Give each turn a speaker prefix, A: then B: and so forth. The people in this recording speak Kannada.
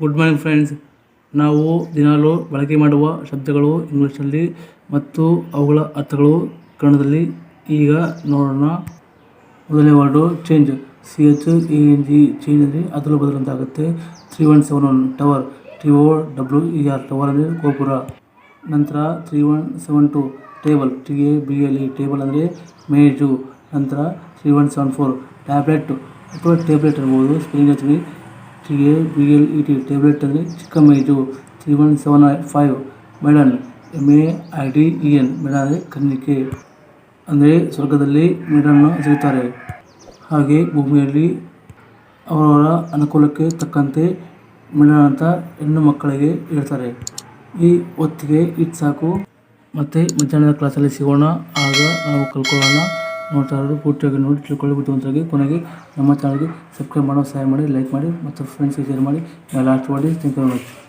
A: ಗುಡ್ ಮಾರ್ನಿಂಗ್ ಫ್ರೆಂಡ್ಸ್ ನಾವು ದಿನಾಲೂ ಬಳಕೆ ಮಾಡುವ ಶಬ್ದಗಳು ಇಂಗ್ಲೀಷಲ್ಲಿ ಮತ್ತು ಅವುಗಳ ಅರ್ಥಗಳು ಕನ್ನಡದಲ್ಲಿ. ಈಗ ನೋಡೋಣ. ಮೊದಲನೇ word change C H A N G change ಅಂದರೆ ಅದಲು ಬದಲು ಆಗುತ್ತೆ three one seven one tower T O W E R tower ಅಂದರೆ ಗೋಪುರ. ನಂತರ three one seven two table T A B L E table ಅಂದರೆ ಮೇಜು. ನಂತರ three one seven four tablet ಅಥವಾ ಟೇಬ್ಲೆಟ್ ಇರ್ಬೋದು ಸ್ಪೆಲ್ಲಿಂಗ್ ಹಚ್ಚಿರಿ T A B L E T tablet ಅಂದರೆ ಚಿಕ್ಕ ಮೈಜು three one seven five maiden M A I D E N maiden ಅಂದರೆ ಕನ್ನಿಕೆ ಅಂದರೆ ಸ್ವರ್ಗದಲ್ಲಿ ಮೇಡನ್ನು ಸಿಗುತ್ತಾರೆ ಹಾಗೆ ಭೂಮಿಯಲ್ಲಿ ಅವರವರ ಅನುಕೂಲಕ್ಕೆ ತಕ್ಕಂತೆ ಮೇಡನ್ ಅಂತ ಹೆಣ್ಣು ಮಕ್ಕಳಿಗೆ ಹೇಳ್ತಾರೆ. ಈ ಹೊತ್ತಿಗೆ ಇಟ್ ಸಾಕು. ಮತ್ತು ಮಧ್ಯಾಹ್ನದ ಕ್ಲಾಸಲ್ಲಿ ಸಿಗೋಣ. ಆಗ ನಾವು ಕಲ್ತ್ಕೊಳ್ಳೋಣ ನೋಡ್ತಾ ಇರೋದು, ಪೂರ್ತಿಯಾಗಿ ನೋಡಿ ತಿಳ್ಕೊಳ್ಳಿ ಅಂತಾಗಿ ಕೊನೆಗೆ ನಮ್ಮ ಚಾನಲ್ಗೆ ಸಬ್ಸ್ಕ್ರೈಬ್ ಮಾಡೋ ಸಹಾಯ ಮಾಡಿ ಲೈಕ್ ಮಾಡಿ, ಮತ್ತು ಫ್ರೆಂಡ್ಸ್ಗೆ ಶೇರ್ ಮಾಡಿ ಲಾಸ್ಟ್ ಮಾಡಿ ಥ್ಯಾಂಕ್ ಯು